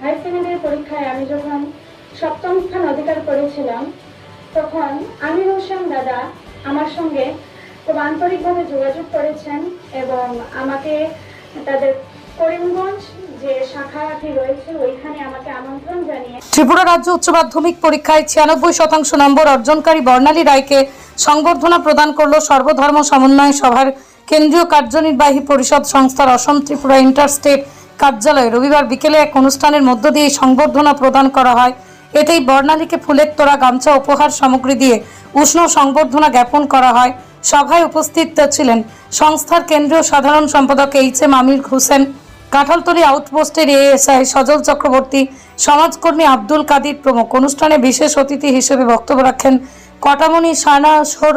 Higher secondary পরীক্ষায় আমি যখন সপ্তম স্থান অধিকার করেছিলাম, তখন আমির হোসেন দাদা আমার সঙ্গে খুব আন্তরিকভাবে যোগাযোগ করেছেন এবং আমাকে তাদের করিমগঞ্জ ত্রিপুরা রাজ্য উচ্চ মাধ্যমিক পরীক্ষায় ছিয়ানব্বই শতাংশ নম্বর অর্জনকারী বর্ণালী রায়কে সংবর্ধনা প্রদান করল সর্বধর্ম সমন্বয় সভার কেন্দ্রীয় কার্যনির্বাহী পরিষদ সংস্থার অসম ত্রিপুরা ইন্টারস্টেট কার্যালয়ে রবিবার বিকেলে এক অনুষ্ঠানের মধ্য দিয়ে সংবর্ধনা প্রদান করা হয়। এতেই বর্ণালীকে ফুলের তোড়া, গামছা, উপহার সামগ্রী দিয়ে উষ্ণ সংবর্ধনা জ্ঞাপন করা হয়। সভায় উপস্থিত ছিলেন সংস্থার কেন্দ্রীয় সাধারণ সম্পাদক এইচ এম আমির হোসেন, কাঁঠালতলী আউটপোস্টের এএসআই সজল চক্রবর্তী, সমাজকর্মী আব্দুল কাদির প্রমুখ। অনুষ্ঠানে বিশেষ অতিথি হিসেবে বক্তব্য রাখেন কটামণি সানাসর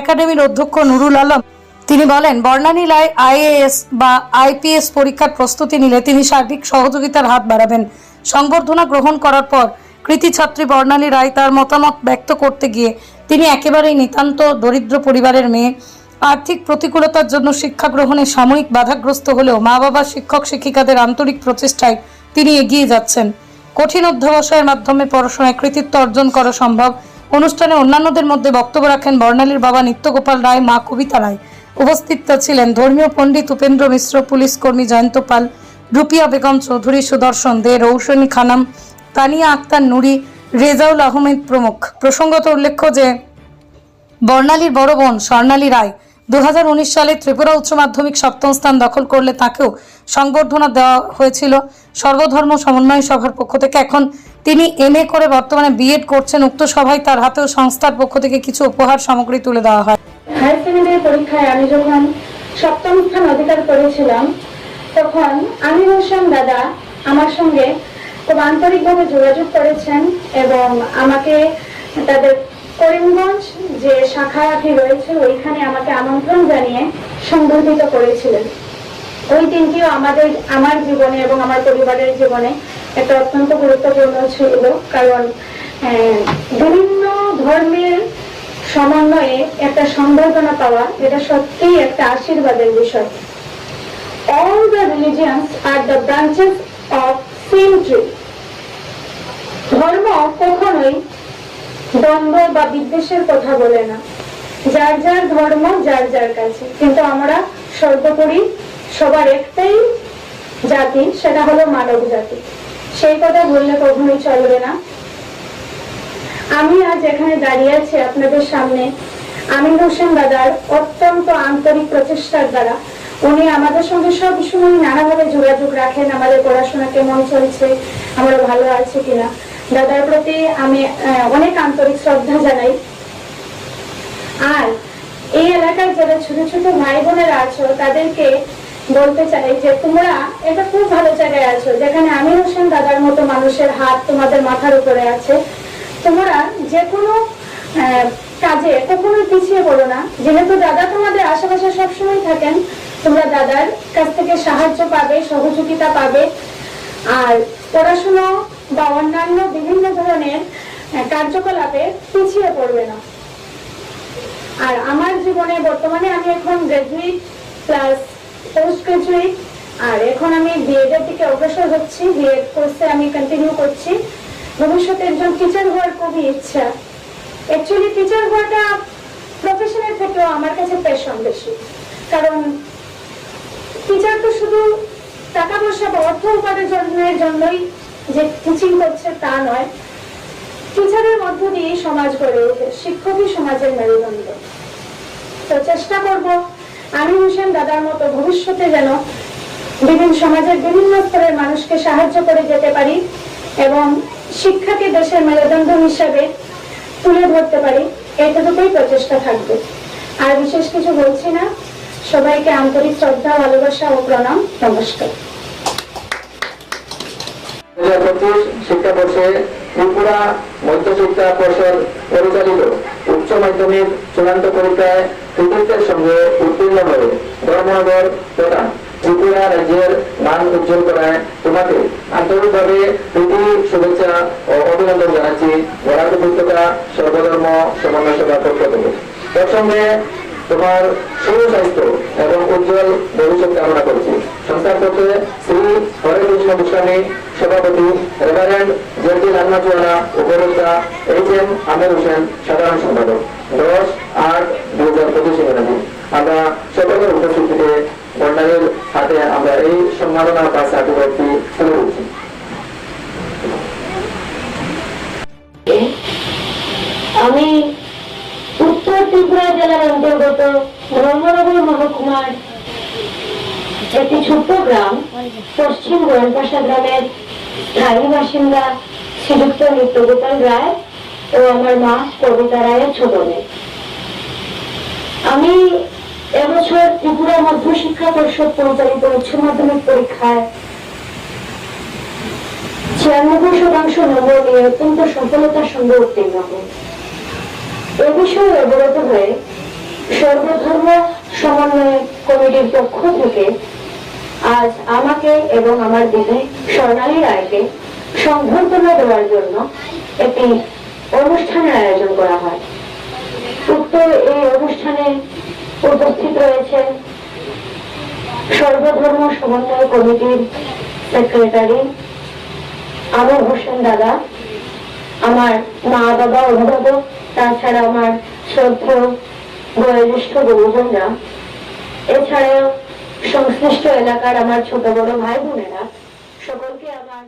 একাডেমির অধ্যক্ষ নুরুল আলম তিনি বলেন বর্ণালী আইএএস বা আইপিএস পরীক্ষার প্রস্তুতি নিলে তিনি সার্বিক সহযোগিতার হাত বাড়াবেন। সংবর্ধনা গ্রহণ করার পর কৃতি ছাত্রী বর্ণালী রায় তার মতামত ব্যক্ত করতে গিয়ে তিনি একেবারেই নিতান্ত দরিদ্র পরিবারের মেয়ে। আর্থিক প্রতিকূলতার জন্য শিক্ষা গ্রহণে সাময়িক বাধাগ্রস্ত হলেও মা বাবা শিক্ষক, শিক্ষিকাদের আন্তরিক প্রচেষ্টায় তিনি এগিয়ে যাচ্ছেন। কঠিন অধ্যবসায়ের মাধ্যমে পড়াশোনায় কৃতিত্ব অর্জন করা সম্ভব। অনুষ্ঠানে অন্যান্যদের মধ্যে বক্তব্য রাখেন বর্ণালীর বাবা নিত্যগোপাল রায়, মা কবিতা রায়। উপস্থিত ছিলেন ধর্মীয় পণ্ডিত উপেন্দ্র মিশ্র, পুলিশ কর্মী জয়ন্ত পাল, রুপিয়া বেগম চৌধুরী, সুদর্শন দে, রৌশনী খানাম, তানিয়া আক্তার নুরি, রেজাউল আহমেদ প্রমুখ। প্রসঙ্গত উল্লেখ্য যে, বর্ণালীর বড় বোন স্বর্ণালী রায় দু হাজার উনিশ সালে ত্রিপুরা উচ্চ মাধ্যমিক সপ্তম স্থান দখল করলে তাকেও সংবর্ধনা দেওয়া হয়েছিল সর্বধর্ম সমন্বয় সভার পক্ষ থেকে। এখন তিনি এম করে বর্তমানে বিএড করছেন। উক্ত সভায় তার হাতেও সংস্থার পক্ষ থেকে কিছু উপহার সামগ্রী তুলে দেওয়া হয়। পরীক্ষায় আমি যখন সপ্তম স্থান অধিকার করেছিলাম, তখন আমির হোসেন দাদা আমার সঙ্গে খুব আন্তরিকভাবে যোগাযোগ করেছেন এবং আমাকে তাদের করিমগঞ্জ যে শাখাটি রয়েছে, ওইখানে আমাকে আমন্ত্রণ জানিয়ে সংবর্ধিত করেছিলেন। ওই দিনটিও আমাদের, আমার জীবনে এবং আমার পরিবারের জীবনে একটা অত্যন্ত গুরুত্বপূর্ণ ছিল, কারণ বিভিন্ন ধর্মের সমন্বয়ে একটা সম্বর্ধনা পাওয়া, এটা সত্যিই একটা আশীর্বাদের বিষয়। All the religions are the branches of same tree. ধর্ম কখনোই দ্বন্দ্ব বা বিদ্বেষের কথা বলে না। যার যার ধর্ম, যার যার কাছে। কিন্তু আমরা সর্বোপরি সবার একটাই জাতি, সেটা হলো মানব জাতি। সেই কথা বললে কখনোই চলবে না। আমি আজ এখানে দাঁড়িয়ে আছি আপনাদের সামনে। আমির হোসেন দাদার অত্যন্ত আন্তরিক প্রচেষ্টার দ্বারা। উনি আমাদের সঙ্গে সব সময় নানাভাবে যোগাযোগ রাখেন, আমাদের পড়াশোনা কেমন চলছে, আমরা ভালো আছি কিনা। দাদার প্রতি আমি অনেক আন্তরিক শ্রদ্ধা জানাই। আর এই এলাকার যারা ছোট ছোট ভাই বোনেরা আছো, তাদেরকে বলতে চাই যে তোমরা এটা খুব ভালো জায়গায় আছো, যেখানে আমির হোসেন দাদার মতো মানুষের হাত তোমাদের মাথার উপরে আছে। তোমরা যে কোনো কাজে কখনোই পিছিয়ে পড়ো না। যেহেতু দাদা তোমাদের আশেপাশে সবসময় থাকেন, তোমরা দাদার কাছ থেকে সাহায্য পাবে, সহযোগিতা পাবে। আর পড়াশোনা বা অন্যান্য বিভিন্ন ধরনের কার্যকলাপে পিছিয়ে পড়বে না। আর আমার জীবনে বর্তমানে আমি এখন গ্রাজুয়েট প্লাস পোস্ট গ্রাজুয়েট আর এখন আমি বিএড এর দিকে অগ্রসর হচ্ছি। বিএড কোর্সে আমি কন্টিনিউ করছি। ভবিষ্যতে একজন টিচার হওয়ার খুবই ইচ্ছা। অ্যাকচুয়ালি টিচার হওয়াটা প্রফেশনের থেকেও আমার কাছে প্যাশন বেশি। কারণ টিচার তো শুধু টাকা পয়সা বা অর্থ উপার্জনের জন্যই যে টিচিং করছে তা নয়। টিচারের মধ্য দিয়ে সমাজ গড়ে ওঠে। শিক্ষকই সমাজের মেরুদণ্ড। তো চেষ্টা করব আমি হোসেন দাদার মতো ভবিষ্যতে যেন বিভিন্ন সমাজের বিভিন্ন স্তরের মানুষকে সাহায্য করে যেতে পারি এবং শিক্ষাকে দেশের মেরুদণ্ড হিসাবে তুলে ধরতে পারি, এতটুকুই প্রচেষ্টা থাকবে। আর বিশেষ কিছু বলছি না। সবাইকে আন্তরিক শ্রদ্ধা, ভালোবাসা ও প্রণাম। নমস্কার। পরীক্ষায় কৃতিত্বের সঙ্গে উত্তীর্ণ হয়ে ধর্মনগর তথা ত্রিপুরা রাজ্যের মান উজ্জ্বল করায় তোমাকে আন্তরিকভাবে প্রীতি, শুভেচ্ছা ও অভিনন্দন জানাচ্ছি। বরাক উপত্যকা সর্বধর্ম সমন্বয় সভার পক্ষ থেকে। প্রসঙ্গে তোমার সুস্বাস্থ্য এবং উজ্জ্বল ভবিষ্যৎ কামনা করছি। সংস্থার পক্ষে শ্রী হরে কৃষ্ণ গোস্বামী, সভাপতি রেভারেন্ড জেটি লালমাচুয়ালা উপদেষ্টা এইচ এম আমির হোসেন, সাধারণ সম্পাদক। দশ আট দুই হাজার পঁচিশ আমরা সকলের উপস্থিতিতে বর্ণালীর হাতে আমরা এই সম্মাননা বা সার্টিফিকেটটি তুলে দিচ্ছি আমি উত্তর ত্রিপুরা জেলার অন্তর্গত ব্রহ্মনগর মহকুমার একটি ছোট্ট গ্রাম, পশ্চিম গোয়ালপাশা গ্রামের স্থায়ী বাসিন্দা শ্রীযুক্ত নিত্যগোপাল রায় ও আমার মা কবিতা রায়ের ছোট মেয়ে আমি এবছর ত্রিপুরা মধ্য শিক্ষা পরিষদ পরিচালিত উচ্চ মাধ্যমিক পরীক্ষায় ছিয়ানব্বই শতাংশ নম্বর নিয়ে অত্যন্ত সফলতার সঙ্গে উত্তীর্ণ হই এ বিষয়ে অবগত হয়ে সর্বধর্ম সমন্বয় কমিটির পক্ষ থেকে আজ আমাকে এবং আমার দিদি স্বর্ণালী রায়কে সংবর্ধনা দেওয়ার জন্য একটি অনুষ্ঠানের আয়োজন করা হয়। উক্ত এই অনুষ্ঠানে উপস্থিত রয়েছেন সর্বধর্ম সমন্বয় কমিটির সেক্রেটারি আমর হোসেন দাদা, আমার মা বাবা অভিভাবক, তাছাড়া আমার শ্রদ্ধেয় বয়োজ্যেষ্ঠ গুরুজনরা, এছাড়াও সংশ্লিষ্ট এলাকার আমার ছোট বড় ভাই বোনেরা, সকলকে আমার